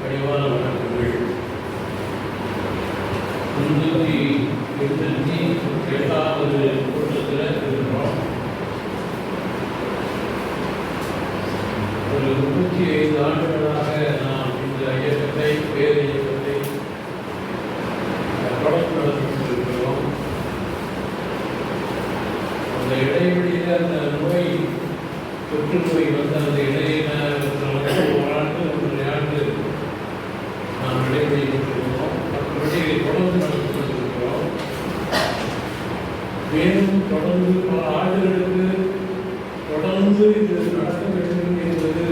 பணிவான வணக்கங்கள் முன்னூற்றி எட்டாவது கூட்டத்தில் இருக்கிறோம் ஒரு முப்பத்தி ஐந்து ஆண்டுகளாக நாம் இந்த இயக்கத்தை பேர் இயக்கத்தை தொடர்ந்து நடத்தி இருக்கிறோம் அந்த இடைவெளியில் அந்த நோய் தொற்று நோய் வந்த அந்த இடையில நாம் இடைவெளி கொண்டிருக்கிறோம் மற்றபடி தொடர்ந்து நடத்தி மேலும் தொடர்ந்து பல ஆண்டுகளுக்கு தொடர்ந்து இது நடக்க வேண்டும் என்பது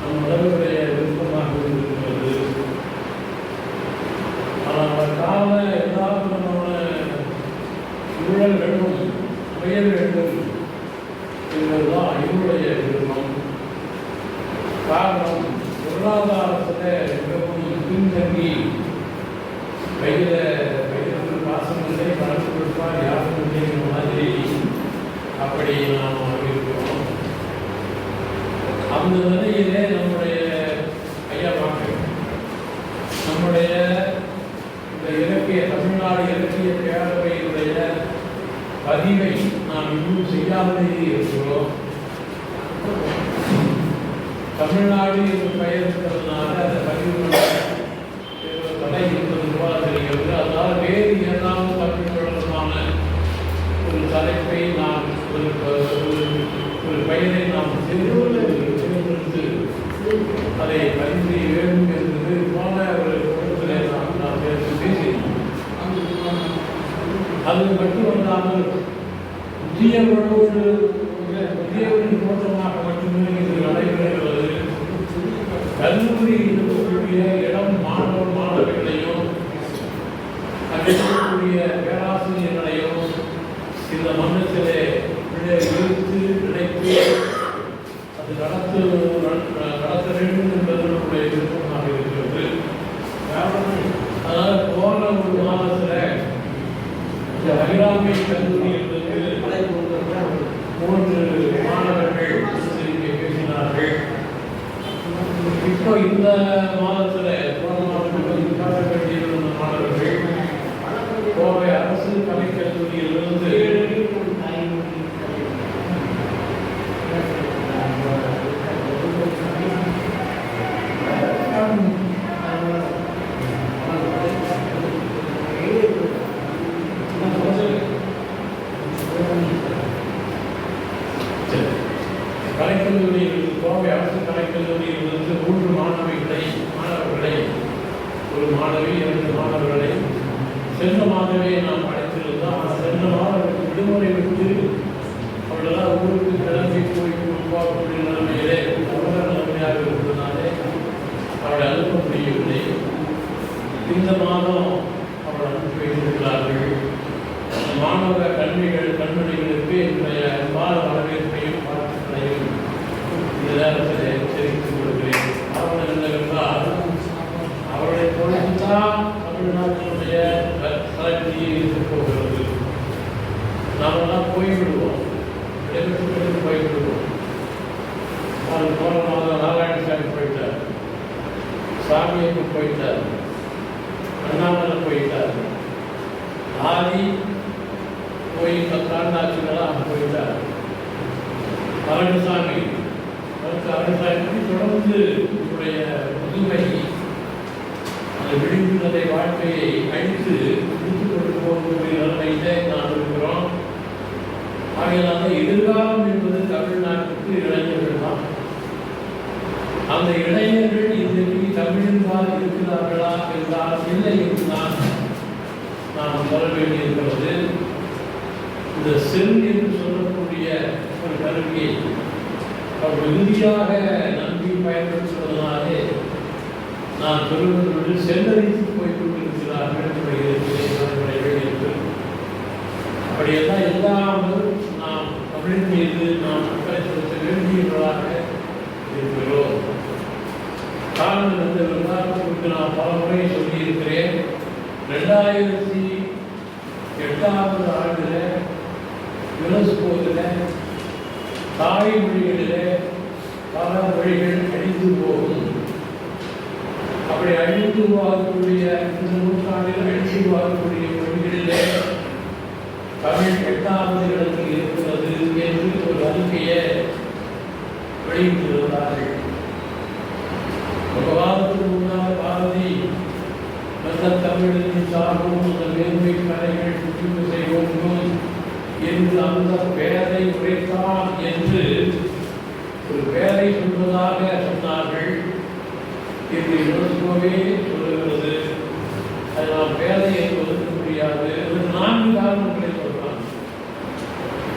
நம் உடலுடைய விருப்பமாக இருந்திருக்கிறது ஆனால் கால எல்லா விதமான சூழல்களும் அமைய வேண்டும் என்பதுதான் என்னுடைய விருப்பம். காரணம் பொருளாதாரத்தில் மிகவும் பின்தங்கி கையில் கையில் பாசம் இல்லை கொடுப்பார் யாரும் இல்லைங்கிற மாதிரி அப்படி நாம் இருக்கிறோம் அந்த நிலையிலே நம்முடைய ஐயா பாட்டு நம்முடைய இந்த இலக்கிய தமிழ்நாடு இலக்கிய பேரவையினுடைய பதிவை நாம் இன்னும் செய்யாமலே இருக்கிறோம். தமிழ்நாடு என்று பெயர் இருக்கிறதுனால அந்த பதிவு தவிர வேறு ஏதாவது தமிழ் தொடர்பான ஒரு தலைப்பை நாம் ஒரு ஒரு- பெயரை நாம் தேர்ந்தெடுத்து அதை பதிவு செய்ய வேண்டும் என்பது போல ஒரு குடும்பத்தில் நாம் நாம் பேசி பேசினோம் அது மட்டுமல்லாமல் புதியவர்களோடு புதியவரின் நம்முடைய பேராசிரியர்களையும் இந்த மன்னத்திலே இழுத்து நினைத்து அது நடத்து நடத்த வேண்டும் என்பது நம்முடைய விருப்பமாக இருக்கிறது. அதாவது போன ஒரு மாதத்தில் இந்த அகிலாமை கல்லூரியிலிருந்து மூன்று மாணவர்கள் இங்கே பேசினார்கள். இப்போ இந்த மாதத்தில் போன மாதத்தில் காட்ட வேண்டியிருந்த மாணவர்கள் கோவை அரசு கலைக்கல்லூரியிலிருந்து கலைக்கல்லூரியில் கோவை அரசு கலைக்கல்லூரியில் இருந்து மூன்று மாணவிகளை மாணவர்களை ஒரு மாணவி இரண்டு மாணவர்களை சென்ற மாதமே நாம் அழைத்திருந்தோம் ஆனால் சென்ற மாதம் விடுமுறை விட்டு அவர்களெல்லாம் ஊருக்கு கிளம்பி போய் உருவாக்கக்கூடிய நிலைமையிலே அவர்கள் நிலைமையாக இருந்ததுனாலே அவளை அனுப்ப முடியவில்லை. இந்த மாதம் அவள் அனுப்பி வைத்திருக்கிறார்கள். அந்த மாணவ கல்விகள் கண்மணிகளுக்கு என்னுடைய வார வரவேற்பையும் இந்த நேரத்தில் தெரிவித்துக் கொள்கிறேன் காரணம் என்னவென்றால் அவருடைய பொழுதுதான் தமிழ்நாட்டினுடைய தலைமையை இருக்கப் போகிறது நாமெல்லாம் போய்விடுவோம் இடத்துக்கு போய்விடுவோம் அவர் போன மாதம் நாராயணசாமி போயிட்டார் சாமிக்கு போயிட்டார் அண்ணாமலை போயிட்டார் ஆதி போய் பத்தாண்டாச்சுங்களா போயிட்டார் பழனிசாமி அடுத்து அரசாங்கத்தை தொடர்ந்து உங்களுடைய முதுமை அந்த விழிப்புணர்வை வாழ்க்கையை அழித்து முடித்துக் கொண்டு போகக்கூடிய நிலைமையிலே நாம் இருக்கிறோம். ஆகையினால எதிர்காலம் என்பது தமிழ்நாட்டுக்கு இளைஞர்கள் தான். அந்த இளைஞர்கள் இன்றைக்கு தமிழின்பால் இருக்கிறார்களா என்றால் இல்லை என்றுதான் நாம் சொல்ல வேண்டியிருக்கிறது இந்த செல் என்று சொல்லக்கூடிய ஒரு கருவியை அவர் மிகுதியாக நம்பி பயன்படுத்துவதனாலே நான் சொல்லுவது செல்லரித்து போய் கொண்டிருக்கிறார்கள் என்று. அப்படியெல்லாம் இல்லாமல் நாம் தமிழ் மீது நாம் மக்களை செலுத்த வேண்டியவர்களாக இருக்கிறோம். காரணம் இந்த உங்களுக்கு நான் பல முறை சொல்லியிருக்கிறேன் ரெண்டாயிரத்தி எட்டாவது ஆண்டில் யுனெஸ்கோவில் தாய் மொழிகளிலே பல மொழிகள் அழிந்து போகும். அப்படி அழிந்து போகக்கூடிய இந்த நூற்றாண்டில் அழிந்து போகக்கூடிய மொழிகளிலே தமிழ் எட்டாவது இடத்தில் இருக்கிறது என்று ஒரு அறிக்கையை வெளியிட்டிருந்தார்கள். ஒரு வாரத்துக்கு முன்னால் பாரதி நல்ல தமிழின் சார்பும் அந்த மேன்மை கலைகள் புரிந்து செய்வோம். என்று அந்த பெயரை உரைத்தான் என்று ஒரு பெயரை சொல்வதாக சொன்னார்கள் என்று யோசிக்கவே சொல்லுகிறது. அது நாம் பேரை ஒதுக்க முடியாது. ஒரு நான்கு காரணங்களை சொல்றாங்க.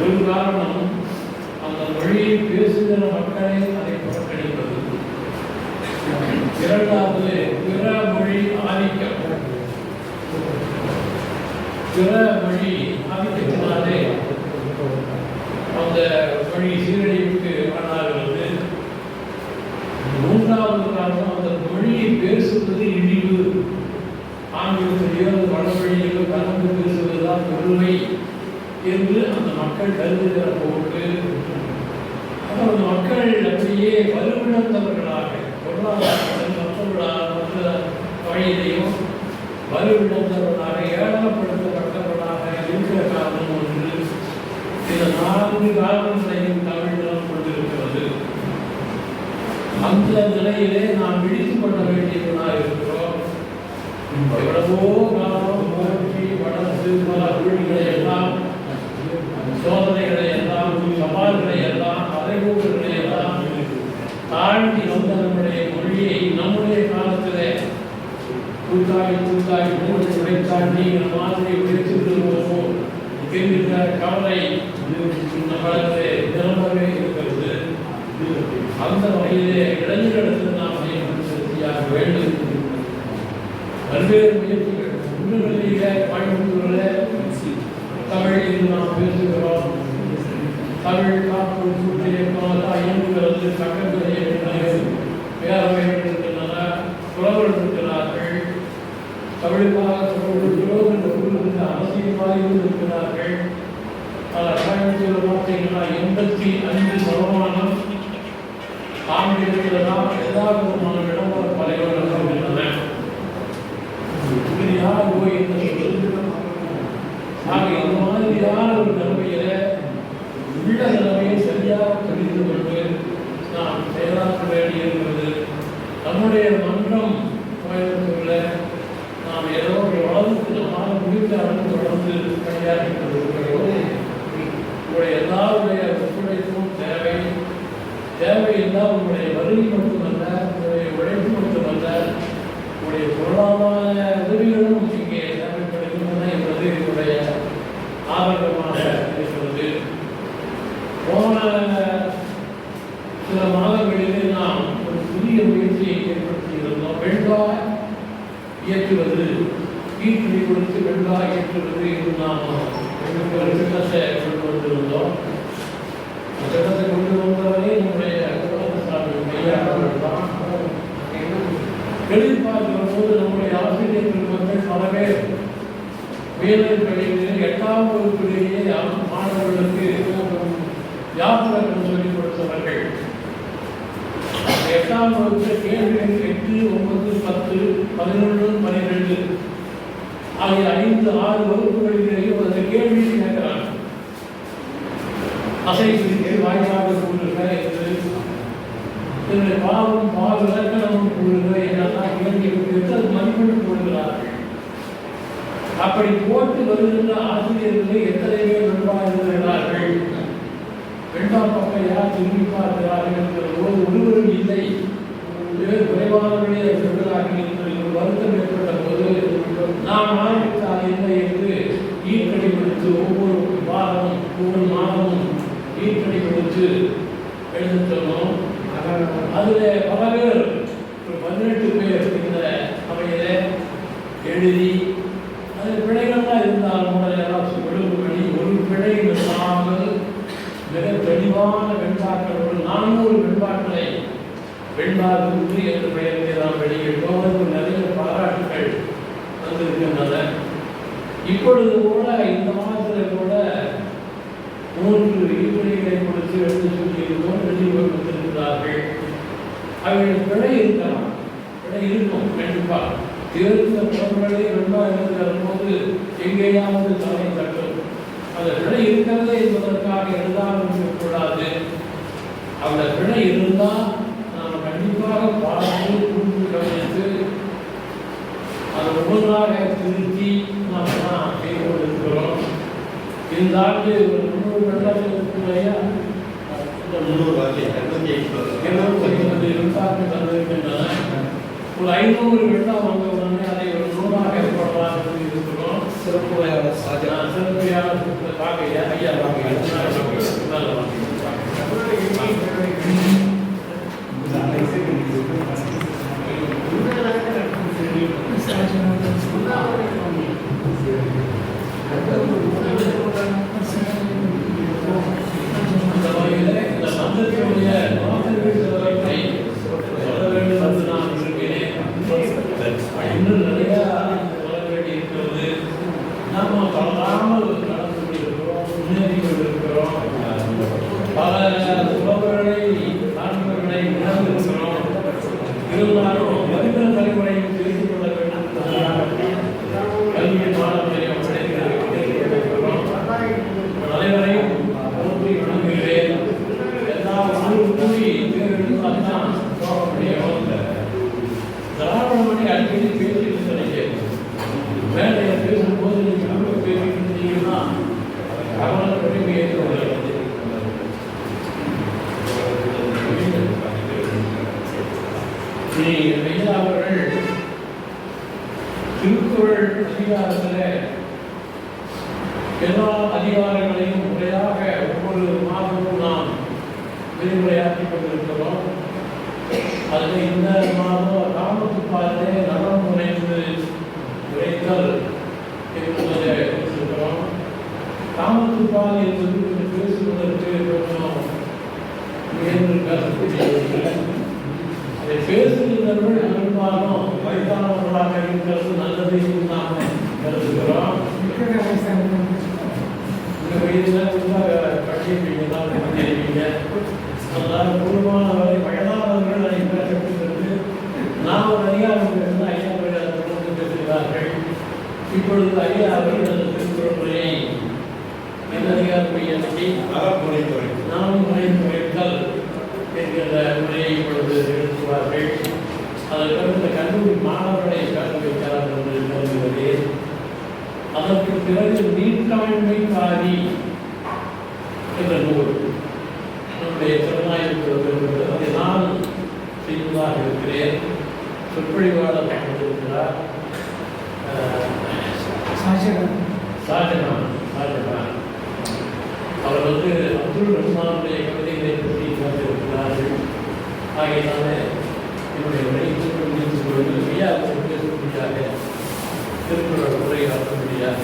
ஒரு காரணம் அந்த மொழியை பேசுகிற மக்களை அதை புறக்கணிப்பது. இரண்டாவது பிற மொழி ஆதிக்கம் பிற மொழி ஆதிக்கத்தினாலே அந்த மொழி சீரழிவுக்கு ஆளாகிறது மூன்றாவது காரணம் அந்த மொழியை பேசுவது இழிவு. ஆங்கிலத்திலேயோ வடமொழியிலோ கலந்து பேசுவதுதான் பெருமை என்று அந்த மக்கள் கருதுகிற போக்கு அப்புறம் அந்த மக்கள் அப்படியே வலுவிழந்தவர்களாக பொருளாதாரத்தில் மற்றவர்களாக மற்ற வழியிலையும் வலுவிழந்தவர்களாக ஏழப்படும் இருக்கிற காரணம் ஒன்று இந்த நான்கு காரணங்களையும் தமிழ்நிலம் கொண்டிருக்கிறது அந்த நிலையிலே நாம் விழித்துக் கொள்ள வேண்டியவனாக இருக்கிறோம். எவ்வளவோ காலம் முயற்சி வளர்ந்து பல வீடுகளை எல்லாம் சோதனைகளை எல்லாம் சவால்களை எல்லாம் அறைகூறுகளை எல்லாம் தாழ்த்தி வந்த நம்முடைய மொழியை நம்முடைய காலத்திலே கூத்தாடி கூத்தாடி மூன்று உடைத்தாண்டி இந்த மாதிரி உடைத்திருக்கிறோமோ என்கின்ற கவலை இந்த காலத்திலே தினமுறை இருக்கிறது அந்த வகையிலே இளைஞர்களுக்கு நாம் செலுத்தியாக வேண்டும் பல்வேறு முயற்சிகள் உள்ளுகளில கோயம்புத்தூரில் தமிழில் நாம் பேசுகிறோம் தமிழ் காப்பு சூற்றியமாக இயங்குகிறது சட்டங்களை பேரவைகள் இருக்கின்றன புலவர்கள் இருக்கிறார்கள் தமிழுக்காக சொல்லுகிறோம் அவசியமாக இருந்திருக்கிறார்கள் பல கோயம்புத்தூர் பார்த்தீங்கன்னா எண்பத்தி ஐந்து சதமானம் ஆங்கிலத்தில் தான் எல்லா விதமான விளம்பர பலைவர்கள் இருக்கின்றன இது யார் போய் என்ன சொல்றது ஆக இந்த மாதிரியான ஒரு நிலைமையில உள்ள நிலைமையை சரியாக தெரிந்து கொண்டு நாம் செயலாற்ற வேண்டியிருக்கிறது நம்முடைய மன்றம் கோயம்புத்தூர்ல நாம் ஏதோ ஒரு வளர்ந்து நம்மால் முடிந்த அளவு வளர்ந்து கையாற்றி கொண்டிருக்கிறோம் உங்களுடைய எல்லாருடைய ஒத்துழைப்பும் தேவை தேவையெல்லாம் உங்களுடைய வருகை மட்டுமல்ல உங்களுடைய உழைப்பு மட்டுமல்ல உங்களுடைய பொருளாதார உதவிகளும் இங்கே தேவைப்படுகின்றன என்பது என்னுடைய ஆதரவாக இருக்கிறது. போன சில மாதங்களிலே நாம் ஒரு புதிய முயற்சியை ஏற்படுத்தியிருந்தோம். வெண்பா இயற்றுவது வீட்டில் கொடுத்து வெண்பா இயற்றுவது என்று நாம் ஒரு திட்டத்தை கொண்டு வந்திருந்தோம் திட்டத்தை கொண்டு வந்தவரே நம்முடைய தான் எதிர்பார்க்கிற போது நம்முடைய ஆசிரியர் வந்து பல பேர் வேலை பள்ளிகளில் எட்டாம் வகுப்பிலேயே மாணவர்களுக்கு யாத்திரங்கள் சொல்லிக் கொடுத்தவர்கள் எட்டாம் வகுப்பு கேள்விகள் எட்டு ஒன்பது பத்து பதினொன்று பன்னிரெண்டு ஆகிய ஐந்து ஆறு வகுப்புகளிலேயும் அந்த கேள்வி கேட்கிறாங்க அசை குறித்து வாய்ப்பாடு என்று பாவம் பாவ இலக்கணமும் கூறுக என்றெல்லாம் கேள்வி அது கூறுகிறார்கள் அப்படி போட்டு வருகின்ற ஆசிரியர்களை எத்தனையோ பேர் இருக்கிறார்கள் வெண்பா பக்கம் யார் திரும்பி பார்க்கிறார்கள் என்கிற ஒருவரும் இல்லை குறைவானவர்களே சொல்கிறார்கள் என்று ஒரு வருத்தம் ஏற்பட்ட போது நாம் ஆரம்பித்தால் என்ன என்று ஈர்க்கடி கொடுத்து ஒவ்வொரு வாரமும் ஒவ்வொரு மாதமும் ஈர்க்கடி கொடுத்து எழுத சொன்னோம் அதுல பல பேர் ஒரு பதினெட்டு பேர் இந்த அவையில எழுதி அது பிழைகள்லாம் இருந்தாலும் கூட யாராச்சும் ஒழுங்குபடி ஒரு பிழை இல்லாமல் மிக தெளிவான வெண்பாக்கள் ஒரு நானூறு வெண்பாக்களை வெண்பாக்கு என்று பெயர்ந்து நாம் வெளியிட்டோம். அதற்கு நிறைய பாராட்டுகள் வந்திருக்கின்றன இப்பொழுது கூட இந்த மாதத்தில் கூட மூன்று இருப்பிடிகளை கொடுத்து எடுத்து சொல்லியிருந்தோம் வெளியே கொடுத்திருக்கிறார்கள் அவர்கள் பிழை இருக்கலாம் பிழை இருக்கும் கண்டிப்பா. தேர்ந்த புறங்களை ரொம்ப வரும்போது எங்கேயாவது தலை தட்டும் அந்த பிழை இருக்கிறது என்பதற்காக எழுதாமல் இருக்கக்கூடாது. அந்த பிழை இருந்தால் நாம் கண்டிப்பாக பார்த்து கூர்ந்து கவனித்து அதை ஒவ்வொன்றாக திருத்தி நாம் தான் செய்து கொண்டிருக்கிறோம்? இந்த ஆண்டு ஒரு முன்னூறு வெள்ளம் இருக்கும் இல்லையா ஐம்பது விழுக்காட்டு தந்திருக்கின்றன ஒரு ஐநூறு வெள்ளம் வந்த உடனே அதை ஒரு நூறாக ஏற்படலாம் என்று இருக்கிறோம் சிறப்பு உரையாளர் சாஜா que ஸ்ரீ ஐயா அவர்கள் திருக்குறள் அதிகாரத்தில் எல்லா அதிகாரங்களையும் முறையாக ஒவ்வொரு மாதமும் நாம் விரிவுரையாற்றி கொண்டிருக்கிறோம். அதில் இந்த மாதம் ராமத்து ராமத்துப்பாலே நலம் முனைந்து உரைத்தல் என்பதை ராமத்து பாதை என்பது பேசுவதற்கு கொஞ்சம் முயன்று கருத்து அதை பேசுகின்றவர்கள் பெரும்பாலும் வயதானவர்களாக இருக்கிறது நல்லது நாம் கருதுகிறோம் இந்த வயதில் ரொம்ப படிப்பீங்க தான் பண்ணியிருப்பீங்க அதனால் குடும்பமான வரை வயதானவர்கள் அதை பேசப்படுகிறது நாம் ஒரு அதிகாரம் பேசினா ஐயா அவர்கள் அதை தொடர்ந்து பேசுகிறார்கள். இப்பொழுது ஐயா அவர்கள் அந்த திருக்குறளுரை என்ன அதிகாரம் ஐயாச்சி அறமுறை துறை நாம் முறை முறைகள் என்கிற முறையை இப்பொழுது எழுதுவார்கள் அதற்கு இந்த கல்லூரி மாணவர்களை கலந்து வைக்கிறார் என்று கருதுகிறேன் அதற்கு பிறகு நீட்டாண்மை காரி என்ற நூல் நம்முடைய திறனாய்வு அதை நான் செய்வதாக இருக்கிறேன். சொற்பொழிவாளர் கொண்டிருக்கிறார் ஷாஜகான் ஷாஜகான். அவர் வந்து ஆகையினால என்னுடைய உரையை முடித்துக் கொள்வது ஐயா திருக்குறள் உரையாற்றும்படியாக